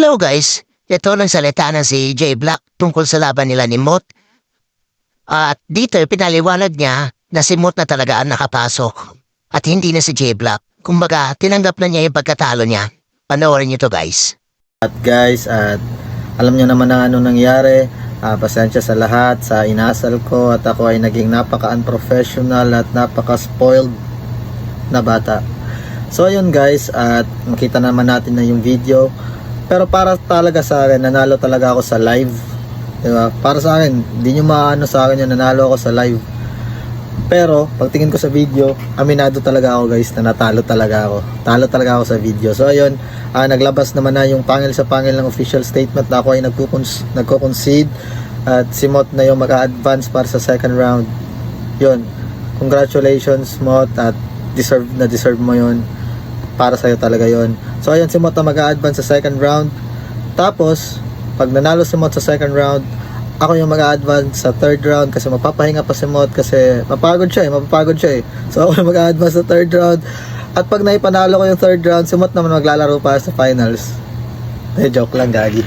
Hello guys, ito nagsalita na si Jay Black tungkol sa laban nila ni Mot. At dito pinaliwanag niya na si Mot na talaga ang nakapasok. At hindi na si Jay Black. Kumbaga, tinanggap na niya yung pagkatalo niya. Panoorin niyo to guys. At guys, at alam nyo naman na ano nangyari. Ah, pasensya sa lahat, sa inasal ko at ako ay naging napaka-unprofessional at napaka-spoiled na bata. So ayun guys, at makita naman natin na yung video. Pero para talaga sa akin, nanalo talaga ako sa live. Diba? Para sa akin, hindi nyo maano sa akin yung nanalo ako sa live. Pero, pagtingin ko sa video, aminado talaga ako guys na natalo talaga ako. Talo talaga ako sa video. So ayun, ah, naglabas naman na yung pangil sa pangil ng official statement na ako ay nagko-concede at si Mot na yung mag-advance para sa second round. Yun, congratulations Mot at deserve na deserve mo yun. Para sa'yo talaga yun. So ayun, si Mot na mag-advance sa second round. Tapos, pag nanalo si Mot sa second round, ako yung mag-advance sa third round kasi mapapahinga pa si Mot kasi mapagod siya eh, mapapagod siya eh. So ako yung mag-advance sa third round. At pag naipanalo ko yung third round, si Mot naman maglalaro pa sa finals. Eh, joke lang, gagi.